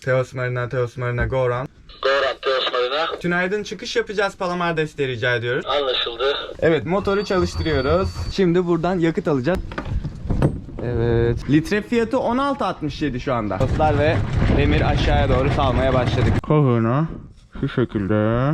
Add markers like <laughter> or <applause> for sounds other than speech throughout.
Teos Marina, Teos Marina, Goran. Goran Teos Marina. Tünaydın çıkış yapacağız Palamar desteği rica ediyoruz. Anlaşıldı. Evet motoru çalıştırıyoruz. Şimdi buradan yakıt alacağız. Evet. Litre fiyatı 16.67 şu anda. Dostlar ve demir aşağıya doğru salmaya başladık. Kovunu şu şekilde.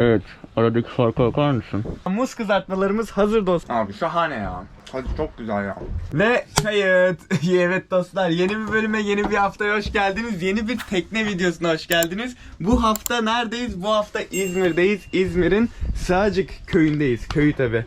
Evet. Aradaki farka bakar mısın? Muz kızartmalarımız hazır dost. Abi şahane ya. Hadi çok güzel ya. Ve kayıt. <laughs> evet dostlar yeni bir bölüme yeni bir haftaya hoş geldiniz. Yeni bir tekne videosuna hoş geldiniz. Bu hafta neredeyiz? Bu hafta İzmir'deyiz. İzmir'in Sığacık köyündeyiz. Köyü tabi.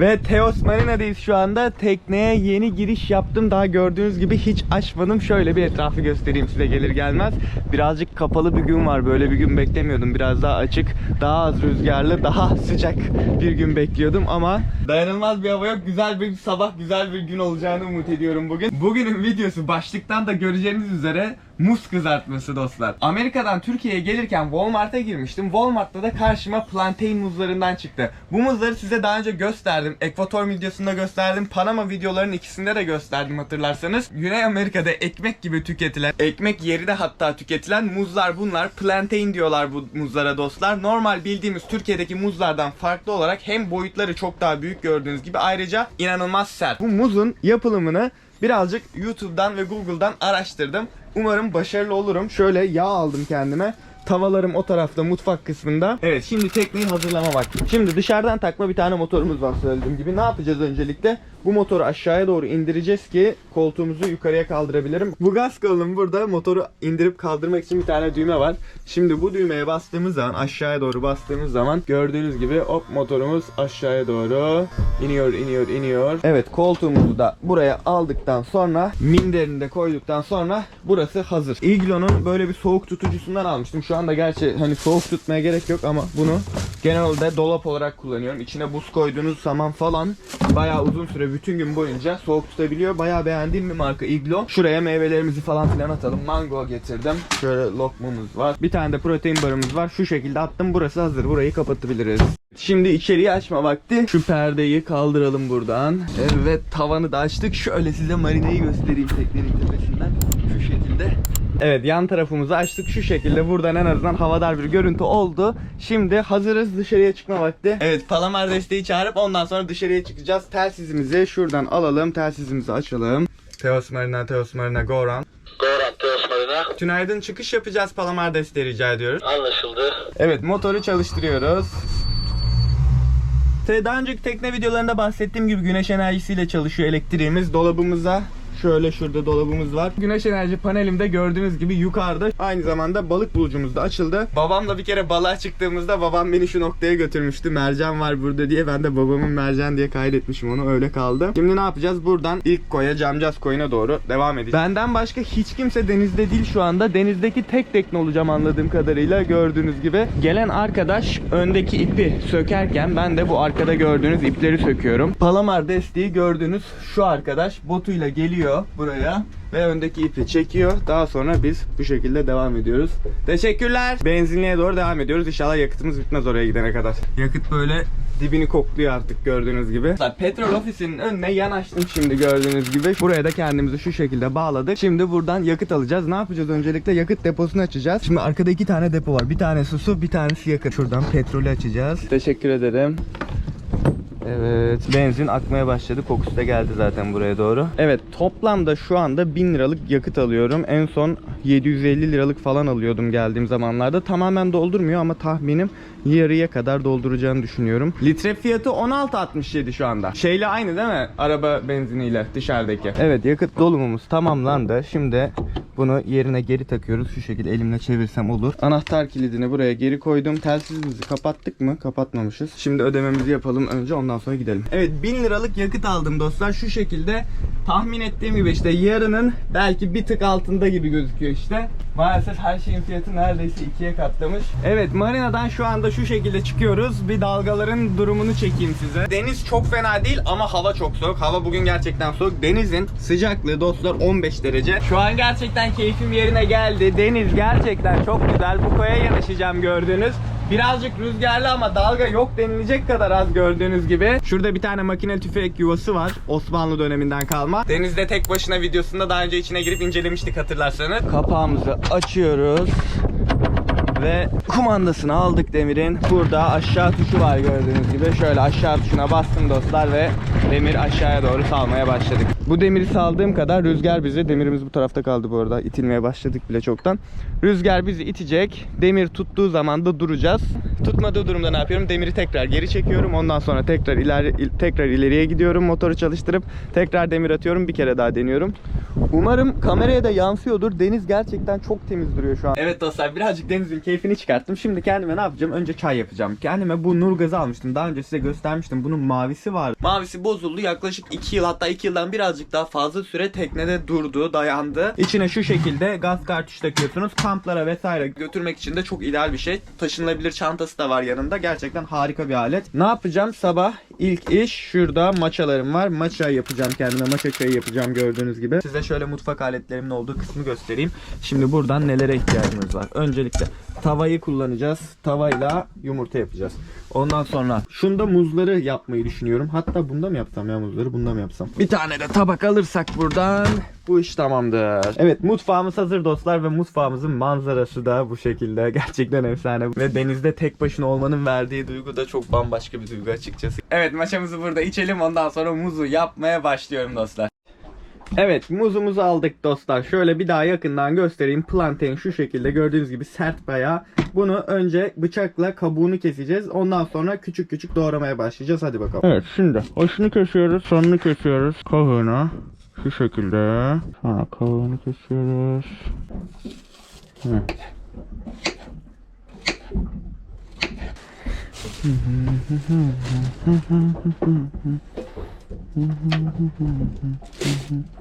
Ve Teos Marina'dayız şu anda. Tekneye yeni giriş yaptım. Daha gördüğünüz gibi hiç açmadım. Şöyle bir etrafı göstereyim size gelir gelmez. Birazcık kapalı bir gün var. Böyle bir gün beklemiyordum. Biraz daha açık, daha az rüzgarlı, daha <laughs> sıcak bir gün bekliyordum ama dayanılmaz bir hava yok. Güzel bir sabah, güzel bir gün olacağını umut ediyorum bugün. Bugünün videosu başlıktan da göreceğiniz üzere muz kızartması dostlar. Amerika'dan Türkiye'ye gelirken Walmart'a girmiştim. Walmart'ta da karşıma plantain muzlarından çıktı. Bu muzları size daha önce gösterdim. Ekvator videosunda gösterdim. Panama videolarının ikisinde de gösterdim hatırlarsanız. Güney Amerika'da ekmek gibi tüketilen, ekmek yerine hatta tüketilen muzlar bunlar. Plantain diyorlar bu muzlara dostlar. Normal bildiğimiz Türkiye'deki muzlardan farklı olarak hem boyutları çok daha büyük gördüğünüz gibi ayrıca inanılmaz sert. Bu muzun yapılımını birazcık YouTube'dan ve Google'dan araştırdım. Umarım başarılı olurum. Şöyle yağ aldım kendime. Tavalarım o tarafta mutfak kısmında. Evet şimdi tekneyi hazırlama vakti. Şimdi dışarıdan takma bir tane motorumuz var söylediğim gibi. Ne yapacağız öncelikle? Bu motoru aşağıya doğru indireceğiz ki koltuğumuzu yukarıya kaldırabilirim. Bu gaz kolunun burada motoru indirip kaldırmak için bir tane düğme var. Şimdi bu düğmeye bastığımız zaman aşağıya doğru bastığımız zaman gördüğünüz gibi hop motorumuz aşağıya doğru iniyor iniyor iniyor. Evet koltuğumuzu da buraya aldıktan sonra minderini de koyduktan sonra burası hazır. Iglo'nun böyle bir soğuk tutucusundan almıştım. Şu anda gerçi hani soğuk tutmaya gerek yok ama bunu genelde dolap olarak kullanıyorum. İçine buz koyduğunuz zaman falan bayağı uzun süre bütün gün boyunca soğuk tutabiliyor. Bayağı beğendiğim bir marka Iglo. Şuraya meyvelerimizi falan filan atalım. Mango getirdim. Şöyle lokmamız var. Bir tane de protein barımız var. Şu şekilde attım. Burası hazır. Burayı kapatabiliriz. Şimdi içeriği açma vakti. Şu perdeyi kaldıralım buradan. Evet tavanı da açtık. Şöyle size marineyi göstereyim teknenin tepesinden. Evet yan tarafımızı açtık şu şekilde buradan en azından havadar bir görüntü oldu. Şimdi hazırız dışarıya çıkma vakti. Evet Palamar desteği çağırıp ondan sonra dışarıya çıkacağız. Telsizimizi şuradan alalım. Telsizimizi açalım. Teos Marina, Teos Marina, Goran. Goran Teos Marina. Tünaydın çıkış yapacağız Palamar desteği rica ediyoruz. Anlaşıldı. Evet motoru çalıştırıyoruz. Daha önceki tekne videolarında bahsettiğim gibi güneş enerjisiyle çalışıyor elektriğimiz. Dolabımıza şöyle şurada dolabımız var. Güneş enerji panelimde gördüğünüz gibi yukarıda. Aynı zamanda balık bulucumuz da açıldı. Babamla bir kere balığa çıktığımızda babam beni şu noktaya götürmüştü. Mercan var burada diye. Ben de babamın mercan diye kaydetmişim onu. Öyle kaldı. Şimdi ne yapacağız? Buradan ilk koya Camcaz koyuna doğru devam edeceğiz. Benden başka hiç kimse denizde değil şu anda. Denizdeki tek tekne olacağım anladığım kadarıyla gördüğünüz gibi. Gelen arkadaş öndeki ipi sökerken ben de bu arkada gördüğünüz ipleri söküyorum. Palamar desteği gördüğünüz şu arkadaş botuyla geliyor buraya ve öndeki ipi çekiyor. Daha sonra biz bu şekilde devam ediyoruz. Teşekkürler. Benzinliğe doğru devam ediyoruz. İnşallah yakıtımız bitmez oraya gidene kadar. Yakıt böyle dibini kokluyor artık gördüğünüz gibi. Petrol ofisinin önüne yanaştım şimdi gördüğünüz gibi. Buraya da kendimizi şu şekilde bağladık. Şimdi buradan yakıt alacağız. Ne yapacağız öncelikle? Yakıt deposunu açacağız. Şimdi arkada iki tane depo var. Bir tanesi su, bir tanesi yakıt. Şuradan petrolü açacağız. Teşekkür ederim. Evet. Benzin akmaya başladı. Kokusu da geldi zaten buraya doğru. Evet. Toplamda şu anda 1000 liralık yakıt alıyorum. En son 750 liralık falan alıyordum geldiğim zamanlarda. Tamamen doldurmuyor ama tahminim yarıya kadar dolduracağını düşünüyorum. Litre fiyatı 16.67 şu anda. Şeyle aynı değil mi? Araba benziniyle dışarıdaki. Evet yakıt dolumumuz tamamlandı. Şimdi bunu yerine geri takıyoruz. Şu şekilde elimle çevirsem olur. Anahtar kilidini buraya geri koydum. Telsizimizi kapattık mı? Kapatmamışız. Şimdi ödememizi yapalım önce ondan sonra gidelim. Evet 1000 liralık yakıt aldım dostlar. Şu şekilde tahmin ettiğim gibi işte yarının belki bir tık altında gibi gözüküyor işte. Maalesef her şeyin fiyatı neredeyse ikiye katlamış. Evet marinadan şu anda şu şekilde çıkıyoruz. Bir dalgaların durumunu çekeyim size. Deniz çok fena değil ama hava çok soğuk. Hava bugün gerçekten soğuk. Denizin sıcaklığı dostlar 15 derece. Şu an gerçekten keyfim yerine geldi. Deniz gerçekten çok güzel. Bu koya yanaşacağım gördüğünüz. Birazcık rüzgarlı ama dalga yok denilecek kadar az gördüğünüz gibi. Şurada bir tane makine tüfek yuvası var. Osmanlı döneminden kalma. Denizde tek başına videosunda daha önce içine girip incelemiştik hatırlarsanız. Kapağımızı açıyoruz. Ve kumandasını aldık demirin. Burada aşağı tuşu var gördüğünüz gibi. Şöyle aşağı tuşuna bastım dostlar ve demir aşağıya doğru salmaya başladık. Bu demiri saldığım kadar rüzgar bizi, demirimiz bu tarafta kaldı bu arada. İtilmeye başladık bile çoktan. Rüzgar bizi itecek. Demir tuttuğu zaman da duracağız. Tutmadığı durumda ne yapıyorum? Demiri tekrar geri çekiyorum. Ondan sonra tekrar ileri il- tekrar ileriye gidiyorum. Motoru çalıştırıp tekrar demir atıyorum. Bir kere daha deniyorum. Umarım kameraya da yansıyordur. Deniz gerçekten çok temiz duruyor şu an. Evet dostlar birazcık denizin keyfini çıkarttım. Şimdi kendime ne yapacağım? Önce çay yapacağım. Kendime bu nur gazı almıştım. Daha önce size göstermiştim. Bunun mavisi var. Mavisi bozuldu. Yaklaşık 2 yıl hatta 2 yıldan birazcık daha fazla süre teknede durdu, dayandı. İçine şu şekilde gaz kartuş takıyorsunuz. Kamplara vesaire götürmek için de çok ideal bir şey. Taşınılabilir çantası da var yanında. Gerçekten harika bir alet. Ne yapacağım? Sabah ilk iş şurada maçalarım var. Maça yapacağım kendime. Maça çayı yapacağım gördüğünüz gibi. Size şöyle mutfak aletlerimin olduğu kısmı göstereyim. Şimdi buradan nelere ihtiyacımız var? Öncelikle tavayı kullanacağız. Tavayla yumurta yapacağız. Ondan sonra şunda muzları yapmayı düşünüyorum. Hatta bunda mı yapsam ya muzları? Bunda mı yapsam? Bir tane de tabak alırsak buradan bu iş tamamdır. Evet mutfağımız hazır dostlar ve mutfağımızın manzarası da bu şekilde. <laughs> Gerçekten efsane. Ve denizde tek başına olmanın verdiği duygu da çok bambaşka bir duygu açıkçası. Evet maçamızı burada içelim ondan sonra muzu yapmaya başlıyorum dostlar. Evet muzumuzu aldık dostlar. Şöyle bir daha yakından göstereyim. Plantain şu şekilde gördüğünüz gibi sert bayağı. Bunu önce bıçakla kabuğunu keseceğiz. Ondan sonra küçük küçük doğramaya başlayacağız. Hadi bakalım. Evet şimdi başını kesiyoruz. Sonunu kesiyoruz. Kabuğunu şu şekilde. Sonra kabuğunu kesiyoruz. Evet.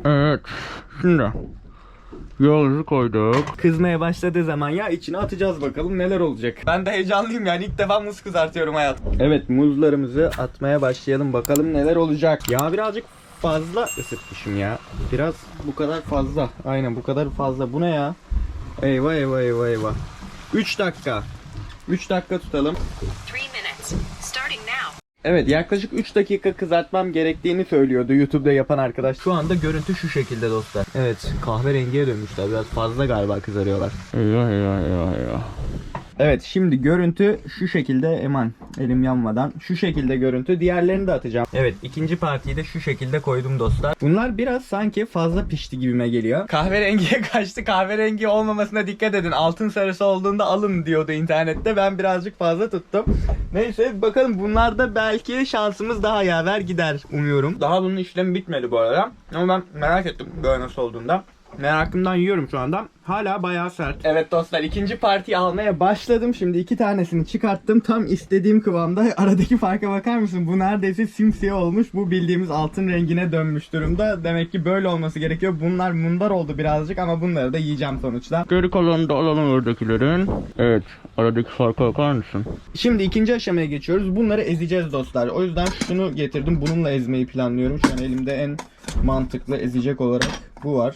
Evet. Şimdi yağımızı koyduk. Kızmaya başladığı zaman ya içine atacağız bakalım neler olacak. Ben de heyecanlıyım yani ilk defa muz kızartıyorum hayat. Evet muzlarımızı atmaya başlayalım bakalım neler olacak. Ya birazcık fazla ısıtmışım ya. Biraz bu kadar fazla. Aynen bu kadar fazla. Bu ne ya? Eyvah eyvah eyvah eyvah. 3 dakika. 3 dakika tutalım. Evet yaklaşık 3 dakika kızartmam gerektiğini söylüyordu YouTube'da yapan arkadaş. Şu anda görüntü şu şekilde dostlar. Evet kahverengiye dönmüşler. Biraz fazla galiba kızarıyorlar. Eyvah eyvah eyvah eyvah. Evet şimdi görüntü şu şekilde eman elim yanmadan şu şekilde görüntü diğerlerini de atacağım. Evet ikinci partiyi de şu şekilde koydum dostlar. Bunlar biraz sanki fazla pişti gibime geliyor. Kahverengiye <laughs> kaçtı kahverengi olmamasına dikkat edin altın sarısı olduğunda alın diyordu internette ben birazcık fazla tuttum. Neyse bakalım bunlarda belki şansımız daha yaver gider umuyorum. Daha bunun işlemi bitmedi bu arada ama ben merak ettim böyle nasıl olduğunda. Merakımdan yiyorum şu anda. Hala bayağı sert. Evet dostlar ikinci partiyi almaya başladım. Şimdi iki tanesini çıkarttım. Tam istediğim kıvamda. <laughs> Aradaki farka bakar mısın? Bu neredeyse simsiyah olmuş. Bu bildiğimiz altın rengine dönmüş durumda. Demek ki böyle olması gerekiyor. Bunlar mundar oldu birazcık ama bunları da yiyeceğim sonuçta. Geri kalanını da alalım oradakilerin. Evet. Aradaki farka bakar mısın? Şimdi ikinci aşamaya geçiyoruz. Bunları ezeceğiz dostlar. O yüzden şunu getirdim. Bununla ezmeyi planlıyorum. Şu an elimde en mantıklı ezecek olarak bu var.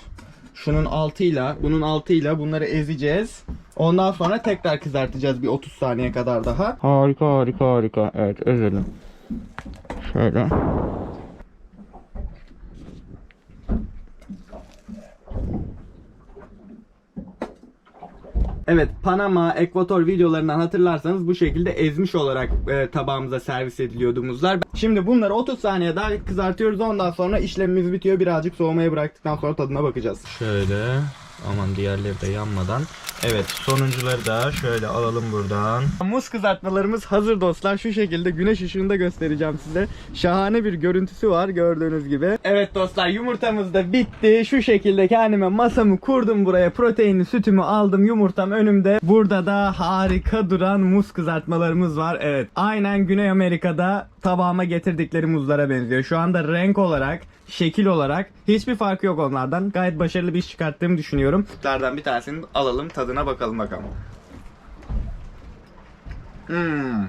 Şunun altıyla, bunun altıyla bunları ezeceğiz. Ondan sonra tekrar kızartacağız bir 30 saniye kadar daha. Harika harika harika. Evet ezelim. Şöyle. Evet Panama, Ekvator videolarından hatırlarsanız bu şekilde ezmiş olarak e, tabağımıza servis ediliyordu muzlar. Şimdi bunları 30 saniye daha kızartıyoruz ondan sonra işlemimiz bitiyor. Birazcık soğumaya bıraktıktan sonra tadına bakacağız. Şöyle aman diğerleri de yanmadan. Evet sonuncuları da şöyle alalım buradan. Muz kızartmalarımız hazır dostlar. Şu şekilde güneş ışığında göstereceğim size. Şahane bir görüntüsü var gördüğünüz gibi. Evet dostlar yumurtamız da bitti. Şu şekilde kendime masamı kurdum buraya. Proteinli sütümü aldım. Yumurtam önümde. Burada da harika duran muz kızartmalarımız var. Evet. Aynen Güney Amerika'da tabağıma getirdikleri muzlara benziyor. Şu anda renk olarak, şekil olarak hiçbir farkı yok onlardan. Gayet başarılı bir iş çıkarttığımı düşünüyorum. Muzlardan bir tanesini alalım tadına bakalım bakalım. Hmm.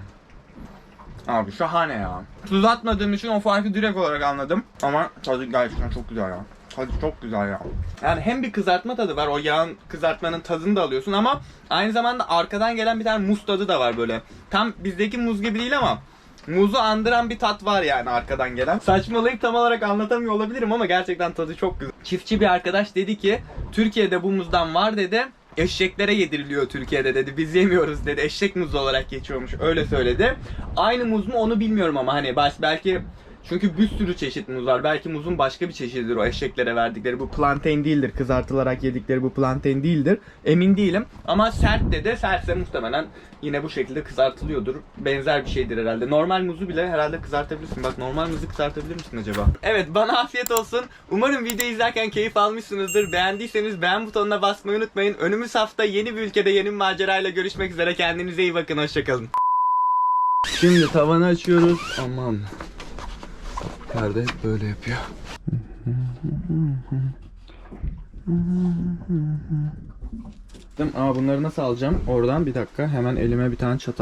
Abi şahane ya. Tuz atmadığım için o farkı direkt olarak anladım. Ama tadı gerçekten çok güzel ya. Tadı çok güzel ya. Yani hem bir kızartma tadı var. O yağın kızartmanın tadını da alıyorsun ama aynı zamanda arkadan gelen bir tane muz tadı da var böyle. Tam bizdeki muz gibi değil ama muzu andıran bir tat var yani arkadan gelen. Saçmalayıp tam olarak anlatamıyor olabilirim ama gerçekten tadı çok güzel. Çiftçi bir arkadaş dedi ki Türkiye'de bu muzdan var dedi. Eşeklere yediriliyor Türkiye'de dedi. Biz yemiyoruz dedi. Eşek muzu olarak geçiyormuş. Öyle söyledi. Aynı muz mu onu bilmiyorum ama hani belki çünkü bir sürü çeşit muz var. Belki muzun başka bir çeşididir o eşeklere verdikleri. Bu plantain değildir. Kızartılarak yedikleri bu plantain değildir. Emin değilim. Ama sert de de sertse muhtemelen yine bu şekilde kızartılıyordur. Benzer bir şeydir herhalde. Normal muzu bile herhalde kızartabilirsin. Bak normal muzu kızartabilir misin acaba? Evet bana afiyet olsun. Umarım video izlerken keyif almışsınızdır. Beğendiyseniz beğen butonuna basmayı unutmayın. Önümüz hafta yeni bir ülkede yeni bir macerayla görüşmek üzere. Kendinize iyi bakın. Hoşçakalın. Şimdi tavanı açıyoruz. Aman. Perde böyle yapıyor. Ama bunları nasıl alacağım? Oradan bir dakika hemen elime bir tane çatal